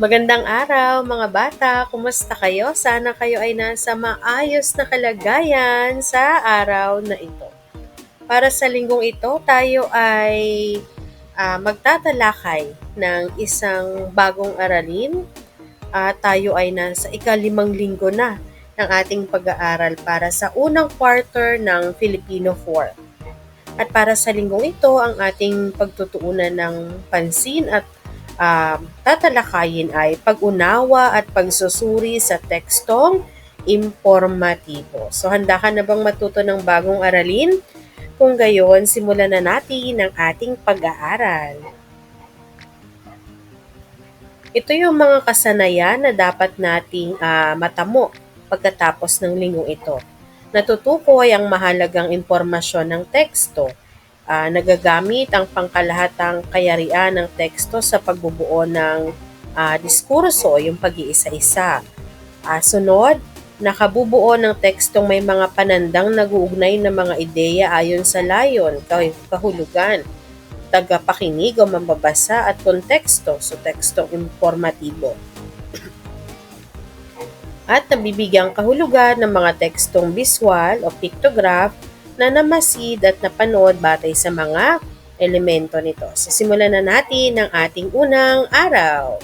Magandang araw mga bata! Kumusta kayo? Sana kayo ay nasa maayos na kalagayan sa araw na ito. Para sa linggong ito, tayo ay uh, magtatalakay ng isang bagong aralin. Uh, tayo ay nasa ikalimang linggo na ng ating pag-aaral para sa unang quarter ng Filipino 4. At para sa linggong ito, ang ating pagtutuunan ng pansin at uh, tatalakayin ay pag-unawa at pagsusuri sa tekstong informatibo. So handa ka na bang matuto ng bagong aralin? Kung gayon, simulan na natin ang ating pag-aaral. Ito yung mga kasanayan na dapat nating uh, matamo pagkatapos ng linggong ito. Natutukoy ang mahalagang impormasyon ng teksto uh, nagagamit ang pangkalahatang kayarian ng teksto sa pagbubuo ng uh, diskurso, yung pag-iisa-isa. Uh, sunod, nakabubuo ng tekstong may mga panandang nag-uugnay ng mga ideya ayon sa layon, kahulugan, tagapakinig o mambabasa at konteksto, so tekstong informatibo. At nabibigyang kahulugan ng mga tekstong visual o pictograph na namasid at napanood batay sa mga elemento nito. So, simulan na natin ang ating unang araw.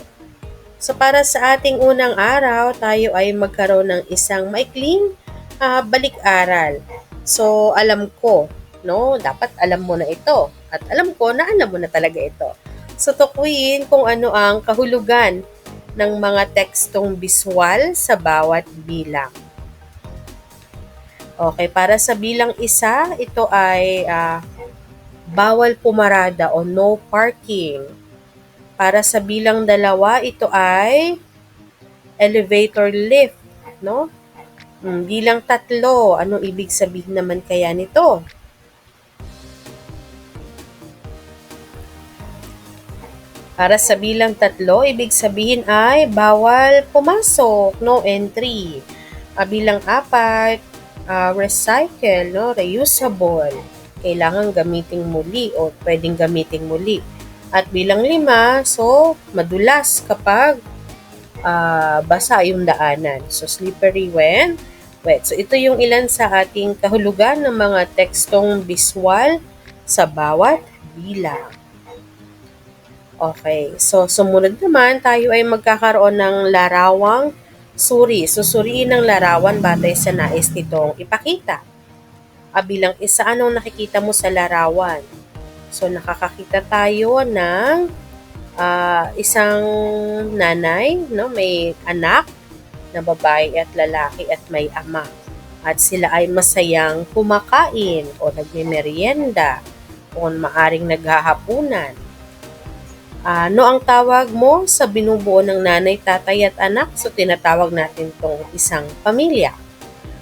So, para sa ating unang araw, tayo ay magkaroon ng isang maikling uh, balik-aral. So, alam ko, no, dapat alam mo na ito. At alam ko na alam mo na talaga ito. So, tukuyin kung ano ang kahulugan ng mga tekstong visual sa bawat bilang. Okay, para sa bilang isa, ito ay uh, bawal pumarada o no parking. Para sa bilang dalawa, ito ay elevator lift, no? Hmm, bilang tatlo, anong ibig sabihin naman kaya nito? Para sa bilang tatlo, ibig sabihin ay bawal pumasok, no entry. Uh, bilang apat, uh, recycle, no? reusable. Kailangan gamitin muli o pwedeng gamitin muli. At bilang lima, so madulas kapag uh, basa yung daanan. So slippery when wet. So ito yung ilan sa ating kahulugan ng mga tekstong visual sa bawat bilang. Okay, so sumunod naman tayo ay magkakaroon ng larawang Suri, susuriin ng larawan batay sa nais nitong ipakita. A bilang isa, anong nakikita mo sa larawan? So, nakakakita tayo ng uh, isang nanay, no? may anak na babae at lalaki at may ama. At sila ay masayang kumakain o nagme-merienda o maaring naghahapunan ano ang tawag mo sa binubuo ng nanay, tatay at anak? So tinatawag natin itong isang pamilya.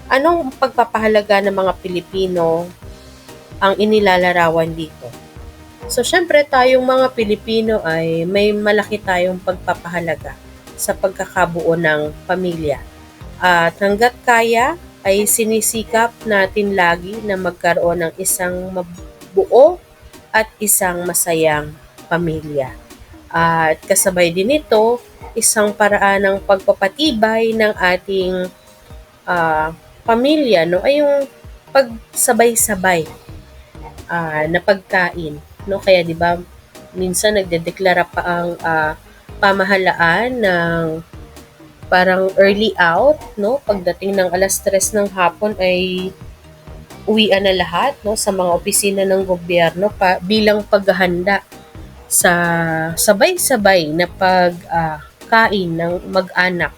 Anong pagpapahalaga ng mga Pilipino ang inilalarawan dito? So syempre tayong mga Pilipino ay may malaki tayong pagpapahalaga sa pagkakabuo ng pamilya. At hanggat kaya ay sinisikap natin lagi na magkaroon ng isang mabuo at isang masayang pamilya. At kasabay din ito, isang paraan ng pagpapatibay ng ating uh, pamilya no? Ay yung pagsabay-sabay uh, na pagkain no? Kaya 'di ba minsan nagdedeklara pa ang uh, pamahalaan ng parang early out no? Pagdating ng alas 3 ng hapon ay uwian na lahat no? Sa mga opisina ng gobyerno pa, bilang paghahanda sa sabay-sabay na pagkain uh, ng mag-anak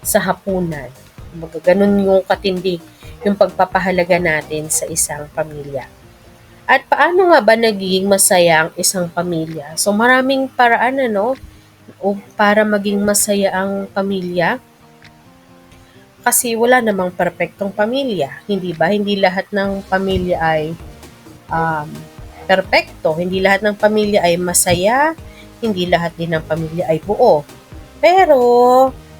sa hapunan. Magaganon yung katindi yung pagpapahalaga natin sa isang pamilya. At paano nga ba naging masaya ang isang pamilya? So maraming paraan ano o para maging masaya ang pamilya. Kasi wala namang perpektong pamilya, hindi ba? Hindi lahat ng pamilya ay um, perpekto. Hindi lahat ng pamilya ay masaya, hindi lahat din ng pamilya ay buo. Pero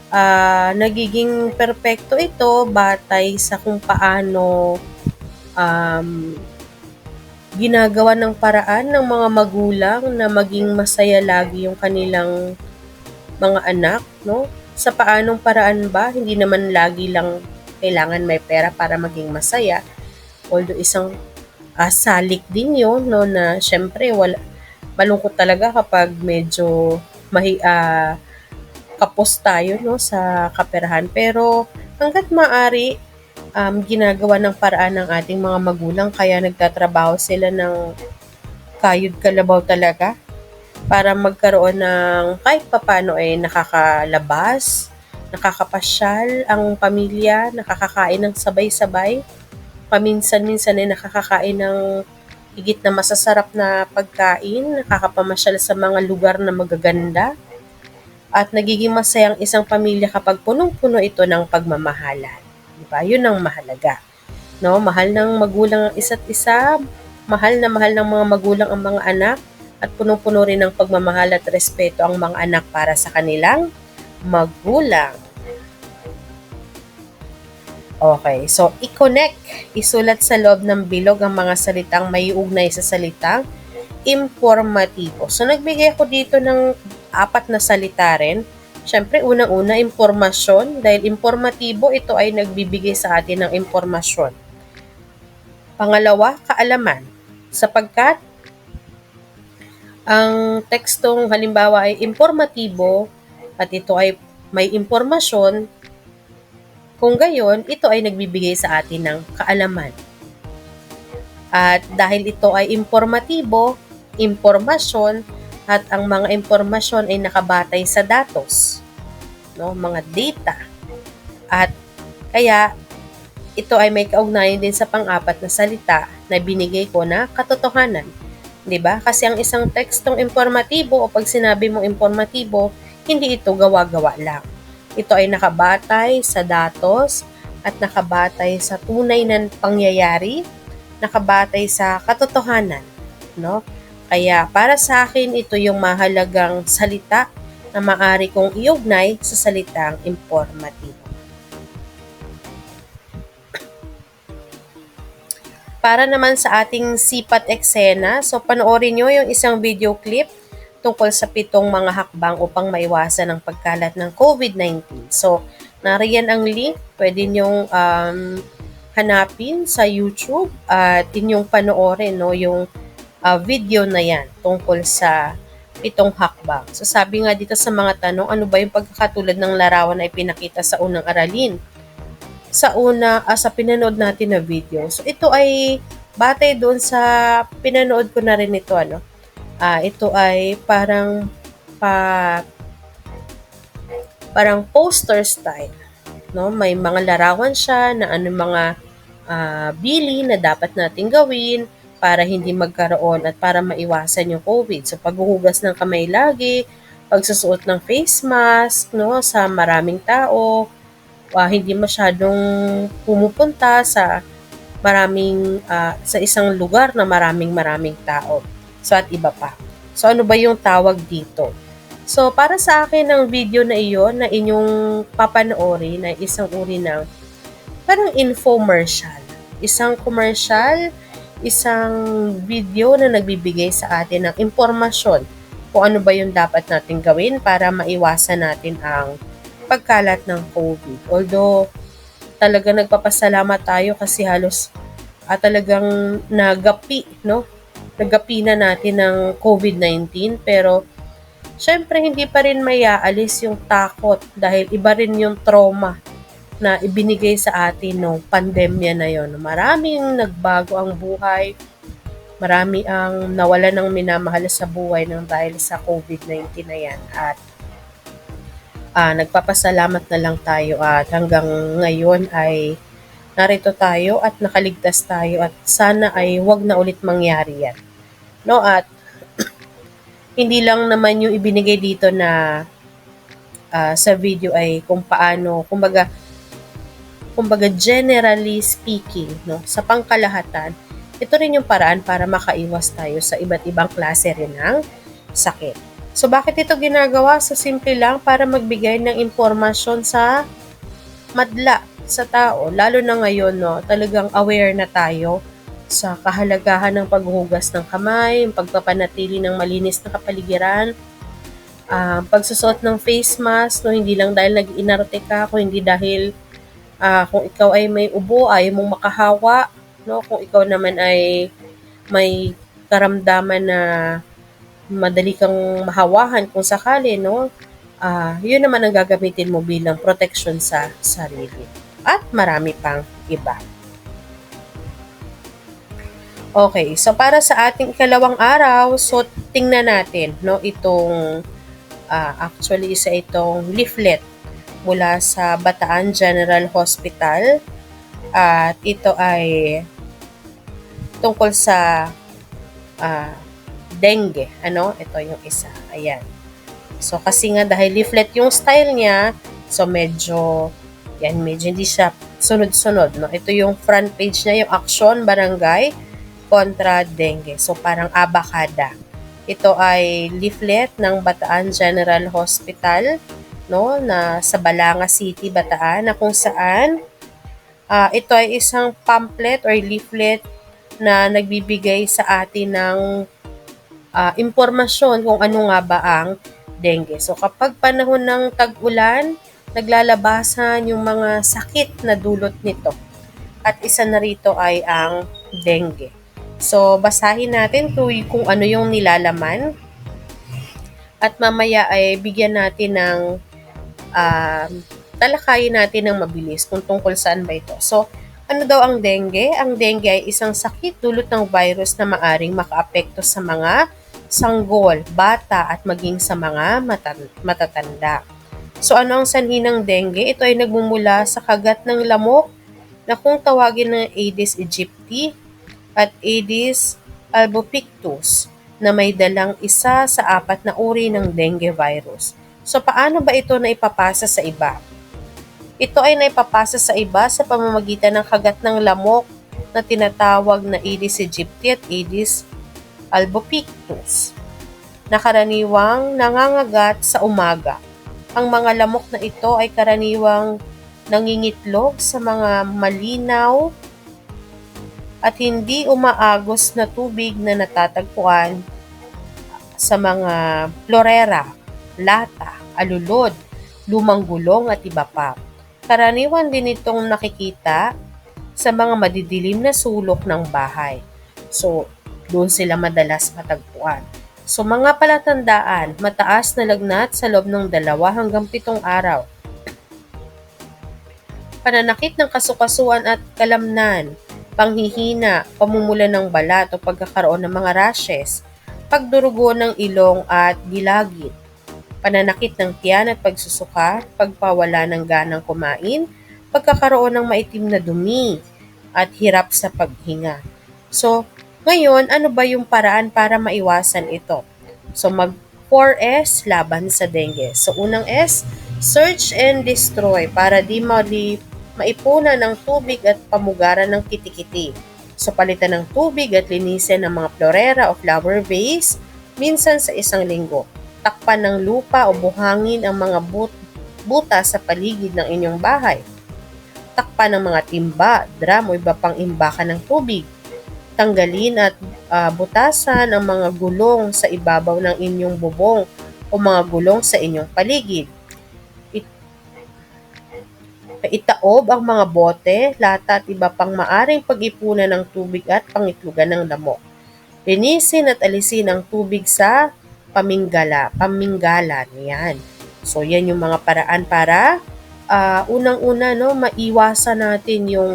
uh, nagiging perpekto ito batay sa kung paano um, ginagawa ng paraan ng mga magulang na maging masaya lagi yung kanilang mga anak, no? Sa paanong paraan ba, hindi naman lagi lang kailangan may pera para maging masaya. Although isang uh, salik din yun, no, na syempre wala, malungkot talaga kapag medyo mahi, uh, kapos tayo no, sa kaperahan. Pero hanggat maaari, um, ginagawa ng paraan ng ating mga magulang kaya nagtatrabaho sila ng kayod kalabaw talaga para magkaroon ng kahit papano ay nakakalabas, nakakapasyal ang pamilya, nakakakain ng sabay-sabay, paminsan-minsan ay nakakakain ng higit na masasarap na pagkain, nakakapamasyal sa mga lugar na magaganda, at nagiging masayang isang pamilya kapag punong-puno ito ng pagmamahalan. Di ba? Yun ang mahalaga. No? Mahal ng magulang ang isa't isa, mahal na mahal ng mga magulang ang mga anak, at punong-puno rin ng pagmamahal at respeto ang mga anak para sa kanilang magulang. Okay, so i-connect, isulat sa loob ng bilog ang mga salitang may ugnay sa salitang informatibo. So nagbigay ako dito ng apat na salita rin. Siyempre, unang-una, impormasyon. Dahil informatibo, ito ay nagbibigay sa atin ng impormasyon. Pangalawa, kaalaman. Sapagkat ang tekstong halimbawa ay informatibo at ito ay may impormasyon, kung gayon, ito ay nagbibigay sa atin ng kaalaman. At dahil ito ay informatibo, impormasyon, at ang mga impormasyon ay nakabatay sa datos, no, mga data. At kaya ito ay may kaugnayan din sa pang-apat na salita na binigay ko na katotohanan. 'Di ba? Kasi ang isang tekstong informatibo o pag sinabi mong informatibo, hindi ito gawa-gawa lang. Ito ay nakabatay sa datos at nakabatay sa tunay na pangyayari, nakabatay sa katotohanan, no? Kaya para sa akin, ito yung mahalagang salita na maaari kong iugnay sa salitang informatibo. Para naman sa ating sipat eksena, so panoorin nyo yung isang video clip tungkol sa pitong mga hakbang upang maiwasan ang pagkalat ng COVID-19. So, nariyan ang link. Pwede nyong um, hanapin sa YouTube at inyong panoorin no, yung uh, video na yan tungkol sa pitong hakbang. So sabi nga dito sa mga tanong, ano ba yung pagkakatulad ng larawan na ipinakita sa unang aralin? Sa una, uh, sa pinanood natin na video. So ito ay batay doon sa pinanood ko na rin ito ano. Uh, ito ay parang pa parang poster style. No, may mga larawan siya na ano mga uh, bili na dapat nating gawin para hindi magkaroon at para maiwasan yung COVID. So, paghuhugas ng kamay lagi, pagsusuot ng face mask, no, sa maraming tao, uh, hindi masyadong pumupunta sa maraming, uh, sa isang lugar na maraming maraming tao. So, at iba pa. So, ano ba yung tawag dito? So, para sa akin, ang video na iyon na inyong papanoorin na isang uri ng parang infomercial. Isang commercial isang video na nagbibigay sa atin ng impormasyon kung ano ba yung dapat natin gawin para maiwasan natin ang pagkalat ng COVID. Although, talaga nagpapasalamat tayo kasi halos at ah, talagang nagapi, no? Nagapi na natin ng COVID-19 pero syempre hindi pa rin mayaalis yung takot dahil iba rin yung trauma na ibinigay sa atin nung pandemya na yon. Maraming nagbago ang buhay. Marami ang nawala ng minamahal sa buhay ng dahil sa COVID-19 na yan. At uh, nagpapasalamat na lang tayo at hanggang ngayon ay narito tayo at nakaligtas tayo at sana ay wag na ulit mangyari yan. No? At hindi lang naman yung ibinigay dito na uh, sa video ay kung paano, kumbaga, kumbaga generally speaking, no, sa pangkalahatan, ito rin yung paraan para makaiwas tayo sa iba't ibang klase rin ng sakit. So bakit ito ginagawa? So simple lang para magbigay ng impormasyon sa madla sa tao. Lalo na ngayon, no, talagang aware na tayo sa kahalagahan ng paghuhugas ng kamay, pagpapanatili ng malinis na kapaligiran, uh, pagsusot ng face mask, no, hindi lang dahil nag-inarte ka, kung hindi dahil uh, kung ikaw ay may ubo, ay mong makahawa, no, kung ikaw naman ay may karamdaman na madali kang mahawahan kung sakali, no, uh, yun naman ang gagamitin mo bilang protection sa sarili. At marami pang iba. Okay, so para sa ating ikalawang araw, so tingnan natin no itong uh, actually isa itong leaflet mula sa Bataan General Hospital at ito ay tungkol sa uh, dengue. Ano? Ito yung isa. Ayan. So, kasi nga dahil leaflet yung style niya, so medyo, yan, medyo hindi siya sunod-sunod. No? Ito yung front page niya, yung action barangay kontra dengue. So, parang abakada. Ito ay leaflet ng Bataan General Hospital no na sa Balanga City, Bataan na kung saan uh, ito ay isang pamphlet or leaflet na nagbibigay sa atin ng uh, impormasyon kung ano nga ba ang dengue. So kapag panahon ng tag-ulan, naglalabasan yung mga sakit na dulot nito. At isa na rito ay ang dengue. So, basahin natin kung ano yung nilalaman. At mamaya ay bigyan natin ng uh, talakayin natin ng mabilis kung tungkol saan ba ito. So, ano daw ang dengue? Ang dengue ay isang sakit dulot ng virus na maaring makaapekto sa mga sanggol, bata at maging sa mga matatanda. So ano ang sanhi ng dengue? Ito ay nagmumula sa kagat ng lamok na kung tawagin ng Aedes aegypti at Aedes albopictus na may dalang isa sa apat na uri ng dengue virus. So paano ba ito na ipapasa sa iba? Ito ay naipapasa sa iba sa pamamagitan ng kagat ng lamok na tinatawag na Aedes aegypti at Aedes albopictus na karaniwang nangangagat sa umaga. Ang mga lamok na ito ay karaniwang nangingitlog sa mga malinaw at hindi umaagos na tubig na natatagpuan sa mga florera, lata, alulod, lumang gulong at iba pa. Karaniwan din itong nakikita sa mga madidilim na sulok ng bahay. So, doon sila madalas matagpuan. So, mga palatandaan, mataas na lagnat sa loob ng dalawa hanggang pitong araw. Pananakit ng kasukasuan at kalamnan, panghihina, pamumula ng balat o pagkakaroon ng mga rashes, pagdurugo ng ilong at gilagid, pananakit ng tiyan at pagsusuka, pagpawala ng ganang kumain, pagkakaroon ng maitim na dumi, at hirap sa paghinga. So, ngayon, ano ba yung paraan para maiwasan ito? So, mag 4S laban sa dengue. So, unang S, search and destroy para di mali maipuna ng tubig at pamugaran ng kitikiti. So palitan ng tubig at linisin ang mga florera o flower vase minsan sa isang linggo. Takpan ng lupa o buhangin ang mga but buta sa paligid ng inyong bahay. Takpan ng mga timba, drum o iba pang imbakan ng tubig. Tanggalin at uh, butasan ang mga gulong sa ibabaw ng inyong bubong o mga gulong sa inyong paligid Itaob ang mga bote, lata at iba pang maaring pag-ipunan ng tubig at pangitlugan ng lamok. Linisin at alisin ang tubig sa paminggala, paminggalan. Yan. So, yan yung mga paraan para uh, unang-una, no, maiwasan natin yung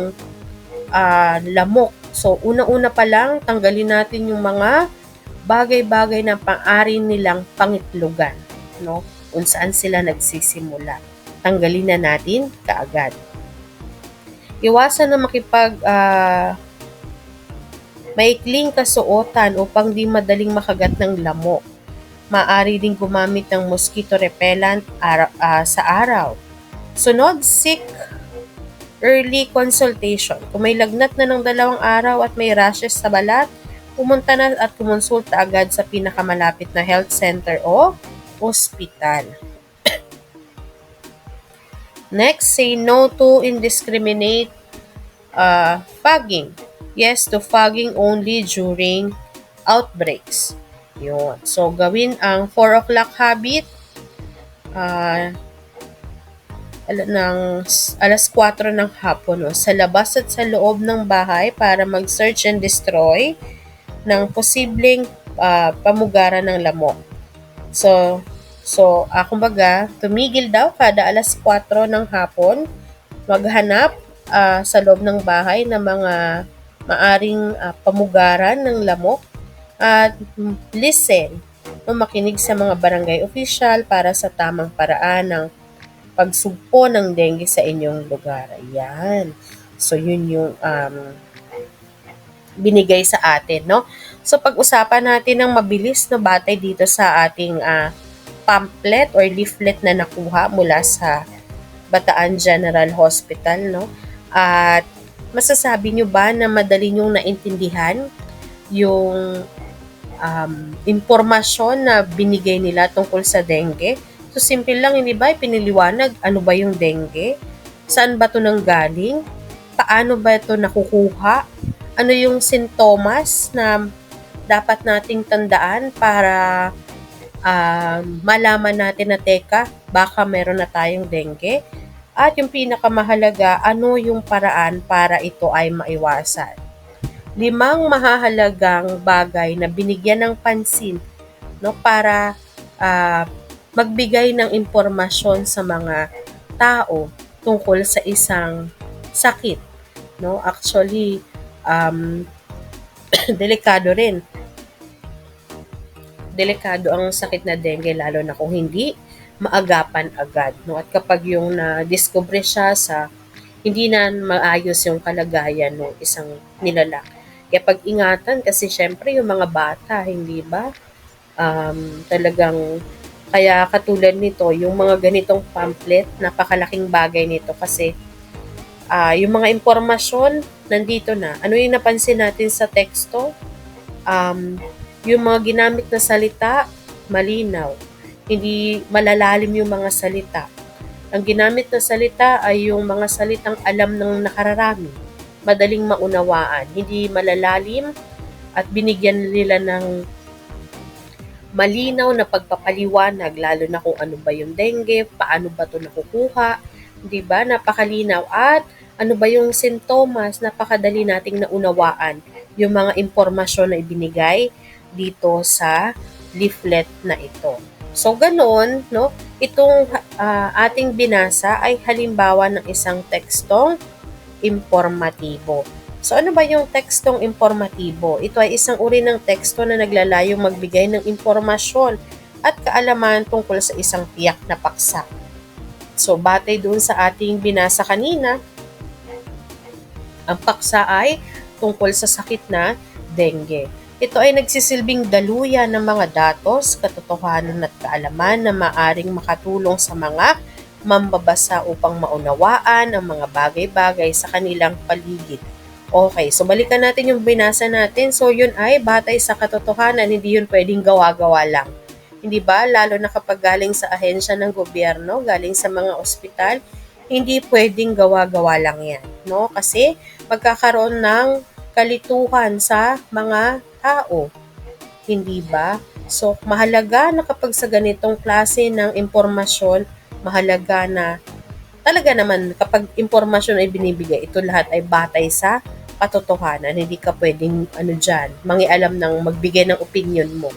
uh, lamok. So, unang-una pa lang, tanggalin natin yung mga bagay-bagay na pang-ari nilang pangitlugan, no? Kung saan sila nagsisimula tanggalin na natin kaagad. Iwasan na makipag uh, maikling kasuotan upang di madaling makagat ng lamok. Maari ding gumamit ng mosquito repellent ara- uh, sa araw. Sunod, seek early consultation. Kung may lagnat na ng dalawang araw at may rashes sa balat, pumunta na at kumonsulta agad sa pinakamalapit na health center o ospital. Next, say no to indiscriminate uh, fogging. Yes to fogging only during outbreaks. Yun. So, gawin ang 4 o'clock habit ala- ng alas 4 ng hapon no, sa labas at sa loob ng bahay para mag-search and destroy ng posibleng ah, pamugaran ng lamok. So, so ah, kumbaga, tumigil daw kada alas 4 ng hapon, maghanap ah, sa loob ng bahay ng mga maaring ah, pamugaran ng lamok at listen o makinig sa mga barangay official para sa tamang paraan ng pagsugpo ng dengue sa inyong lugar. Ayan. So, yun yung um, binigay sa atin, no? So, pag-usapan natin ng mabilis na batay dito sa ating ah, pamphlet or leaflet na nakuha mula sa Bataan General Hospital, no? At masasabi nyo ba na madali nyong naintindihan yung um, impormasyon na binigay nila tungkol sa dengue? So, simple lang, hindi ba? Piniliwanag, ano ba yung dengue? Saan ba to nang galing? Paano ba ito nakukuha? Ano yung sintomas na dapat nating tandaan para um, malaman natin na teka, baka meron na tayong dengue? At yung pinakamahalaga, ano yung paraan para ito ay maiwasan? Limang mahahalagang bagay na binigyan ng pansin no, para ah, magbigay ng impormasyon sa mga tao tungkol sa isang sakit. No? Actually, um, delikado rin. Delikado ang sakit na dengue lalo na kung hindi maagapan agad. No? At kapag yung na-discover siya sa hindi na maayos yung kalagayan ng isang nilalang. Kaya pag-ingatan kasi syempre yung mga bata, hindi ba? Um, talagang kaya katulad nito, yung mga ganitong pamphlet, napakalaking bagay nito kasi ah, yung mga impormasyon nandito na. Ano yung napansin natin sa teksto? Um, yung mga ginamit na salita, malinaw. Hindi malalalim yung mga salita. Ang ginamit na salita ay yung mga salitang alam ng nakararami. Madaling maunawaan. Hindi malalalim at binigyan nila ng malinaw na pagpapaliwanag lalo na kung ano ba yung dengue, paano ba ito nakukuha, 'di ba? Napakalinaw at ano ba yung sintomas, napakadali nating naunawaan yung mga impormasyon na ibinigay dito sa leaflet na ito. So ganoon, no? Itong ah, ating binasa ay halimbawa ng isang tekstong informatibo. So ano ba yung tekstong informatibo? Ito ay isang uri ng teksto na naglalayong magbigay ng impormasyon at kaalaman tungkol sa isang tiyak na paksa. So batay doon sa ating binasa kanina, ang paksa ay tungkol sa sakit na dengue. Ito ay nagsisilbing daluyan ng mga datos, katotohanan at kaalaman na maaring makatulong sa mga mambabasa upang maunawaan ang mga bagay-bagay sa kanilang paligid. Okay, so balikan natin yung binasa natin. So yun ay batay sa katotohanan, hindi yun pwedeng gawa-gawa lang. Hindi ba? Lalo na kapag galing sa ahensya ng gobyerno, galing sa mga ospital, hindi pwedeng gawa-gawa lang yan. No? Kasi magkakaroon ng kalituhan sa mga tao. Hindi ba? So, mahalaga na kapag sa ganitong klase ng impormasyon, mahalaga na talaga naman kapag impormasyon ay binibigay, ito lahat ay batay sa katotohanan. Hindi ka pwedeng ano dyan, mangialam ng magbigay ng opinion mo.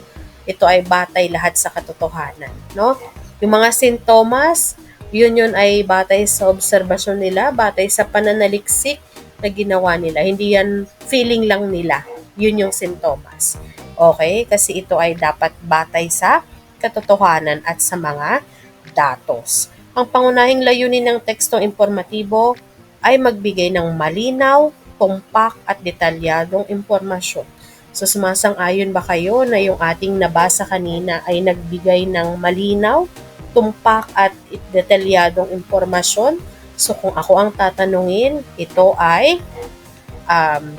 Ito ay batay lahat sa katotohanan. No? Yung mga sintomas, yun yun ay batay sa obserbasyon nila, batay sa pananaliksik na ginawa nila. Hindi yan feeling lang nila. Yun yung sintomas. Okay? Kasi ito ay dapat batay sa katotohanan at sa mga datos. Ang pangunahing layunin ng tekstong informatibo ay magbigay ng malinaw, tumpak at detalyadong impormasyon. So sumasang-ayon ba kayo na yung ating nabasa kanina ay nagbigay ng malinaw, tumpak at detalyadong impormasyon? So kung ako ang tatanungin, ito ay um,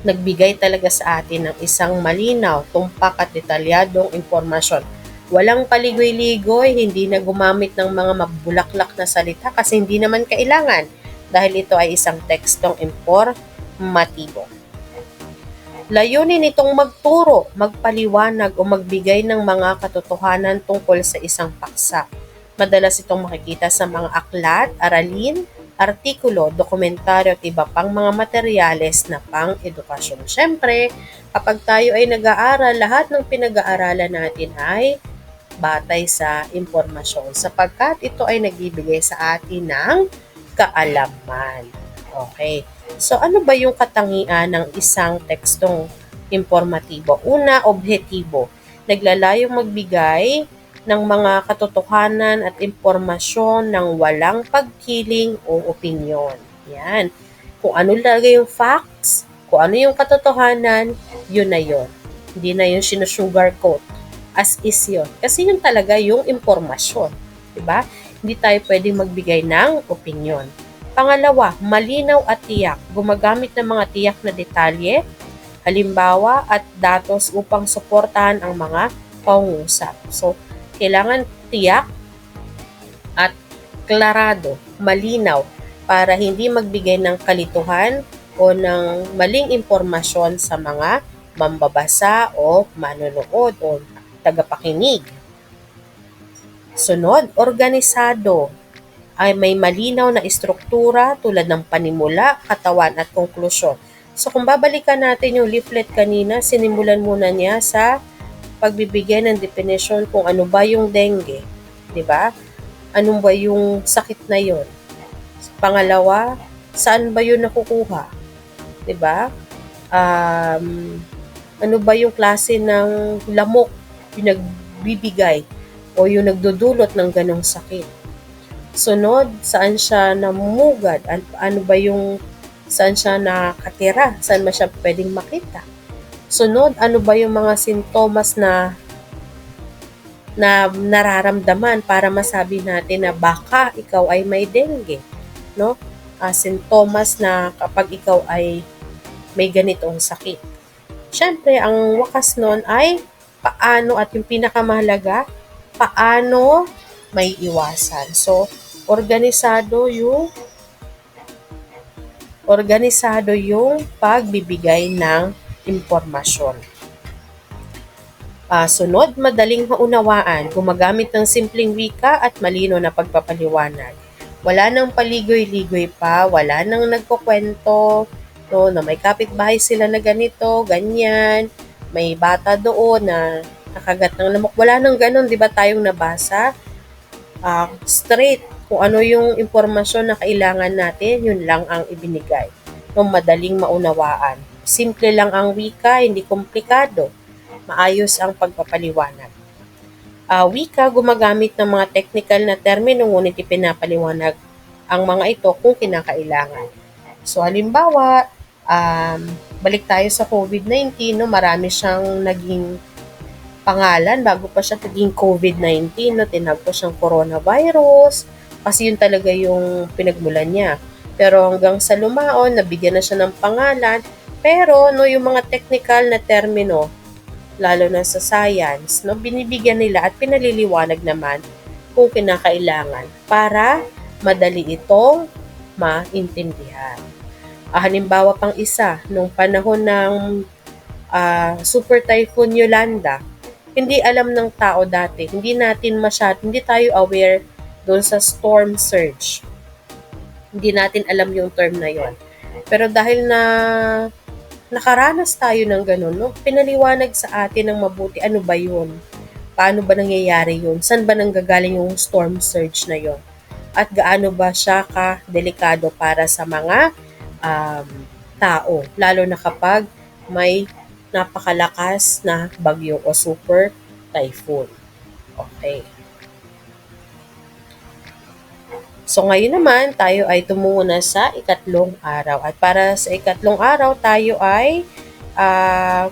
nagbigay talaga sa atin ng isang malinaw, tumpak at detalyadong impormasyon. Walang paligoy-ligoy, hindi na gumamit ng mga mabulaklak na salita kasi hindi naman kailangan dahil ito ay isang tekstong informatibo. Layunin nitong magturo, magpaliwanag o magbigay ng mga katotohanan tungkol sa isang paksa. Madalas itong makikita sa mga aklat, aralin, artikulo, dokumentaryo at iba pang mga materyales na pang-edukasyon. Siyempre, kapag tayo ay nag-aaral, lahat ng pinag-aaralan natin ay batay sa impormasyon sapagkat ito ay nagbibigay sa atin ng kaalaman. Okay. So ano ba yung katangian ng isang tekstong informatibo? Una, objetibo. Naglalayong magbigay ng mga katotohanan at impormasyon ng walang pagkiling o opinyon. Yan. Kung ano lagay yung facts, kung ano yung katotohanan, yun na yun. Hindi na yung sinusugarcoat. As is yun. Kasi yun talaga yung impormasyon. Diba? Hindi tayo pwedeng magbigay ng opinyon. Pangalawa, malinaw at tiyak. Gumagamit ng mga tiyak na detalye, halimbawa at datos upang suportahan ang mga pangungusap. So, kailangan tiyak at klarado, malinaw para hindi magbigay ng kalituhan o ng maling impormasyon sa mga mambabasa o manonood o tagapakinig. Sunod, organisado ay may malinaw na istruktura tulad ng panimula, katawan at konklusyon. So kung babalikan natin yung leaflet kanina, sinimulan muna niya sa pagbibigay ng definition kung ano ba yung dengue, 'di ba? Ano ba yung sakit na 'yon? Pangalawa, saan ba 'yun nakukuha? 'Di ba? Um, ano ba yung klase ng lamok yung nagbibigay o yung nagdudulot ng ganong sakit? Sunod, saan siya namumugad? Ano ba yung saan siya nakatira? Saan ba siya pwedeng makita? Sunod, ano ba yung mga sintomas na na nararamdaman para masabi natin na baka ikaw ay may dengue, no? Uh, sintomas na kapag ikaw ay may ganitong sakit. Siyempre, ang wakas nun ay paano at yung pinakamahalaga, paano may iwasan. So, organisado yung organisado yung pagbibigay ng impormasyon. Uh, sunod, madaling maunawaan, gumagamit ng simpleng wika at malino na pagpapaliwanag. Wala nang paligoy-ligoy pa, wala nang nagkukwento, no, na may kapitbahay sila na ganito, ganyan, may bata doon na nakagat ng lamok. Wala nang ganun, di ba tayong nabasa? Uh, straight, kung ano yung impormasyon na kailangan natin, yun lang ang ibinigay. No, madaling maunawaan. Simple lang ang wika, hindi komplikado. Maayos ang pagpapaliwanag. Uh, wika gumagamit ng mga technical na termino ngunit ipinapaliwanag ang mga ito kung kinakailangan. So halimbawa, um, balik tayo sa COVID-19, no, marami siyang naging pangalan bago pa siya naging COVID-19, no, tinawag ko siyang coronavirus, kasi yun talaga yung pinagmulan niya. Pero hanggang sa lumaon, nabigyan na siya ng pangalan, pero no, yung mga technical na termino, lalo na sa science, no, binibigyan nila at pinaliliwanag naman kung kinakailangan para madali itong maintindihan. Ah, halimbawa pang isa, nung panahon ng uh, Super Typhoon Yolanda, hindi alam ng tao dati, hindi natin masyad, hindi tayo aware doon sa storm surge. Hindi natin alam yung term na yon. Pero dahil na nakaranas tayo ng ganun, no? pinaliwanag sa atin ng mabuti ano ba yun? Paano ba nangyayari yun? San ba nanggagaling yung storm surge na yun? At gaano ba siya ka-delikado para sa mga um, tao? Lalo na kapag may napakalakas na bagyo o super typhoon. Okay. So ngayon naman, tayo ay tumungo na sa ikatlong araw. At para sa ikatlong araw, tayo ay uh,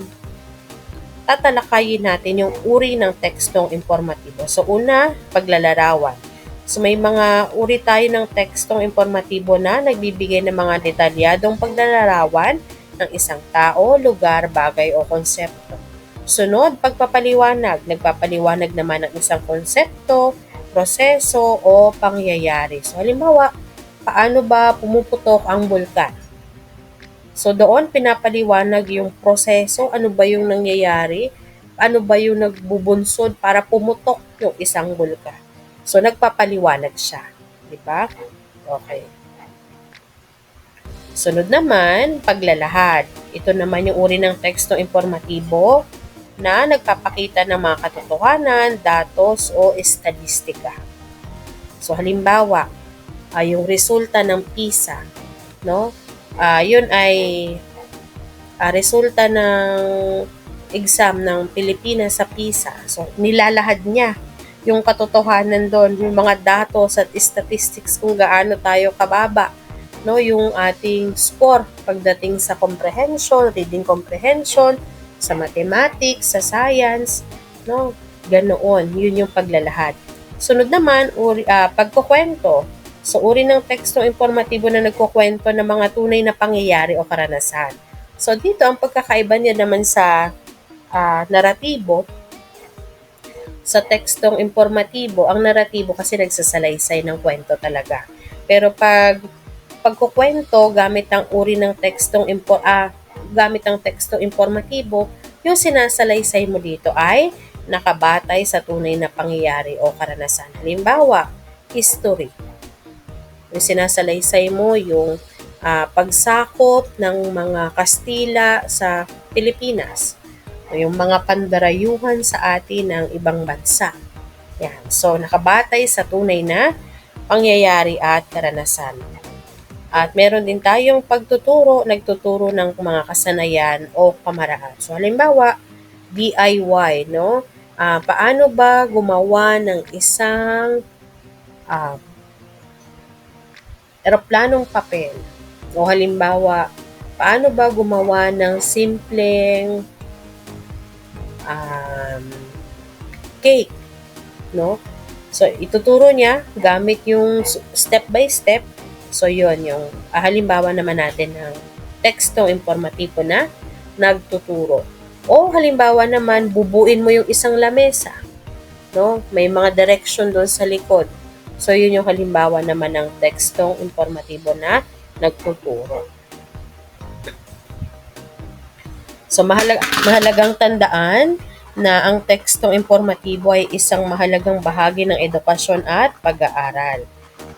tatalakayin natin yung uri ng tekstong informatibo. So una, paglalarawan. So may mga uri tayo ng tekstong informatibo na nagbibigay ng mga detalyadong paglalarawan ng isang tao, lugar, bagay o konsepto. Sunod, pagpapaliwanag. Nagpapaliwanag naman ng isang konsepto, proseso o pangyayari. So, halimbawa, paano ba pumuputok ang bulkan? So doon pinapaliwanag yung proseso, ano ba yung nangyayari, ano ba yung nagbubunsod para pumutok yung isang bulkan. So nagpapaliwanag siya, di ba? Okay. Sunod naman, paglalahad. Ito naman yung uri ng teksto informatibo na nagpapakita ng mga katotohanan, datos o estadistika. So halimbawa, uh, yung resulta ng PISA, no? Uh, yun ay uh, resulta ng exam ng Pilipinas sa PISA. So nilalahad niya yung katotohanan doon, yung mga datos at statistics kung gaano tayo kababa no yung ating score pagdating sa comprehension, reading comprehension, sa mathematics, sa science, no? Ganoon, yun yung paglalahad. Sunod naman, uri, uh, pagkukwento. So, uri ng teksto informatibo na nagkukwento ng mga tunay na pangyayari o karanasan. So, dito, ang pagkakaiba niya naman sa uh, naratibo, sa tekstong informatibo, ang naratibo kasi nagsasalaysay ng kwento talaga. Pero pag pagkukwento gamit ang uri ng tekstong impo, ah, gamit ang tekstong informatibo, yung sinasalaysay mo dito ay nakabatay sa tunay na pangyayari o karanasan. Halimbawa, history. Yung sinasalaysay mo yung uh, pagsakop ng mga Kastila sa Pilipinas. Yung mga pandarayuhan sa atin ng ibang bansa. Yan. So, nakabatay sa tunay na pangyayari at karanasan. At meron din tayong pagtuturo, nagtuturo ng mga kasanayan o pamaraan. So halimbawa, DIY, no? Uh, paano ba gumawa ng isang uh, eroplanong papel? O halimbawa, paano ba gumawa ng simpleng um, cake, no? So, ituturo niya gamit yung step by step So, yun yung uh, halimbawa naman natin ng teksto informatibo na nagtuturo. O halimbawa naman, bubuin mo yung isang lamesa. No? May mga direction doon sa likod. So, yun yung halimbawa naman ng tekstong informatibo na nagtuturo. So, mahalag mahalagang tandaan na ang tekstong informatibo ay isang mahalagang bahagi ng edukasyon at pag-aaral.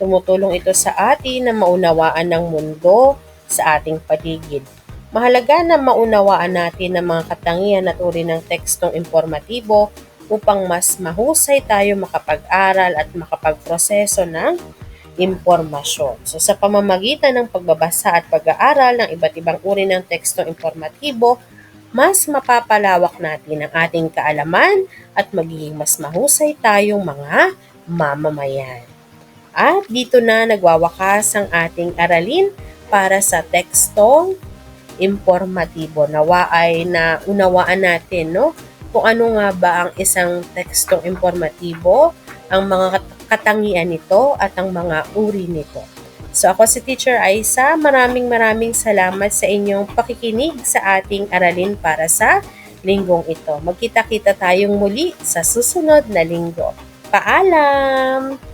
Tumutulong ito sa atin na maunawaan ng mundo sa ating paligid. Mahalaga na maunawaan natin ang mga katangian at uri ng tekstong informatibo upang mas mahusay tayo makapag-aral at makapagproseso ng impormasyon. So sa pamamagitan ng pagbabasa at pag-aaral ng iba't ibang uri ng tekstong informatibo, mas mapapalawak natin ang ating kaalaman at magiging mas mahusay tayong mga mamamayan. At dito na nagwawakas ang ating aralin para sa tekstong informatibo. Nawa ay na unawaan natin no, kung ano nga ba ang isang tekstong informatibo, ang mga katangian nito at ang mga uri nito. So ako si Teacher Aisa, maraming maraming salamat sa inyong pakikinig sa ating aralin para sa linggong ito. Magkita-kita tayong muli sa susunod na linggo. Paalam!